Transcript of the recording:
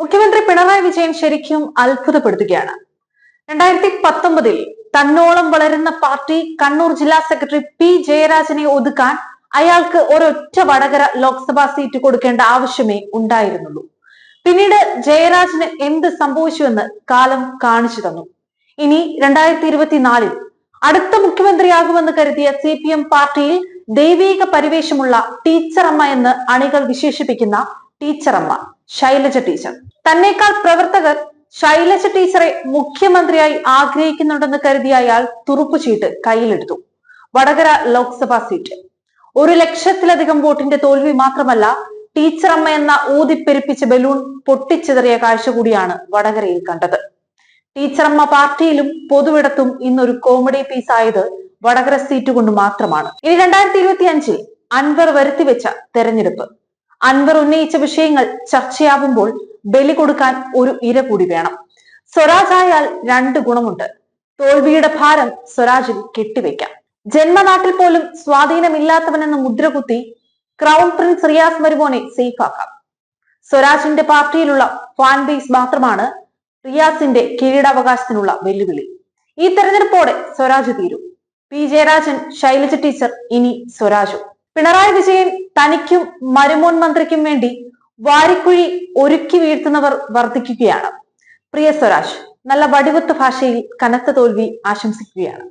മുഖ്യമന്ത്രി പിണറായി വിജയൻ ശരിക്കും അത്ഭുതപ്പെടുത്തുകയാണ്. രണ്ടായിരത്തി പത്തൊമ്പതിൽ തന്നോളം വളരുന്ന പാർട്ടി കണ്ണൂർ ജില്ലാ സെക്രട്ടറി പി ജയരാജനെ ഒതുക്കാൻ അയാൾക്ക് ഒരൊറ്റ വടകര ലോക്സഭാ സീറ്റ് കൊടുക്കേണ്ട ആവശ്യമേ ഉണ്ടായിരുന്നുള്ളൂ. പിന്നീട് ജയരാജന് എന്ത് സംഭവിച്ചുവെന്ന് കാലം കാണിച്ചു തന്നു. ഇനി രണ്ടായിരത്തി ഇരുപത്തിനാലിൽ അടുത്ത മുഖ്യമന്ത്രിയാകുമെന്ന് കരുതിയ സി പി എം പാർട്ടിയിൽ ദൈവീക പരിവേഷമുള്ള ടീച്ചറമ്മ എന്ന് അണികൾ വിശേഷിപ്പിക്കുന്ന ടീച്ചറമ്മ. ശൈലജ ടീച്ചർ. തന്നേക്കാൾ പ്രവർത്തകർ ശൈലജ ടീച്ചറെ മുഖ്യമന്ത്രിയായി ആഗ്രഹിക്കുന്നുണ്ടെന്ന് കരുതിയ അയാൾ തുറുപ്പുചീട്ട് കയ്യിലെടുത്തു. വടകര ലോക്സഭാ സീറ്റ്. ഒരു ലക്ഷത്തിലധികം വോട്ടിന്റെ തോൽവി മാത്രമല്ല ടീച്ചർ അമ്മ എന്ന ഊതിപ്പെരുപ്പിച്ച ബലൂൺ പൊട്ടിച്ചിതറിയ കാഴ്ച കൂടിയാണ് വടകരയിൽ കണ്ടത്. ടീച്ചറമ്മ പാർട്ടിയിലും പൊതുവിടത്തും ഇന്നൊരു കോമഡി പീസ് ആയത് വടകര സീറ്റ് കൊണ്ട് മാത്രമാണ്. ഇനി രണ്ടായിരത്തി ഇരുപത്തി അഞ്ചിൽ അൻവർ വരുത്തിവെച്ച തെരഞ്ഞെടുപ്പ്. അൻവർ ഉന്നയിച്ച വിഷയങ്ങൾ ചർച്ചയാവുമ്പോൾ ബലി കൊടുക്കാൻ ഒരു ഇര കൂടി വേണം. സ്വരാജ് ആയാൽ രണ്ട് ഗുണമുണ്ട്. തോൽവിയുടെ ഭാരം സ്വരാജിൽ കെട്ടിവെക്കാം ജന്മനാട്ടിൽ പോലും സ്വാധീനമില്ലാത്തവനെന്ന മുദ്രകുത്തി ക്രൗൺ പ്രിൻസ് റിയാസ് മരുമോനെ സേഫാക്കാം. സ്വരാജിന്റെ പാർട്ടിയിലുള്ള ഫാൻ ബേസ് മാത്രമാണ് റിയാസിന്റെ കിരീടാവകാശത്തിനുള്ള വെല്ലുവിളി. ഈ തെരഞ്ഞെടുപ്പോടെ സ്വരാജ് തീരും. പി ജയരാജൻ ശൈലജ ടീച്ചർ ഇനി സ്വരാജും. പിണറായി വിജയൻ തനിക്കും മരുമോൻ മന്ത്രിക്കും വേണ്ടി വാരിക്കുഴി ഒരുക്കി വീഴ്ത്തുന്നവർ വർദ്ധിക്കുകയാണ്. പ്രിയ സ്വരാജ് നല്ല വടിവത്ത് ഭാഷയിൽ കനത്ത തോൽവി ആശംസിക്കുകയാണ്.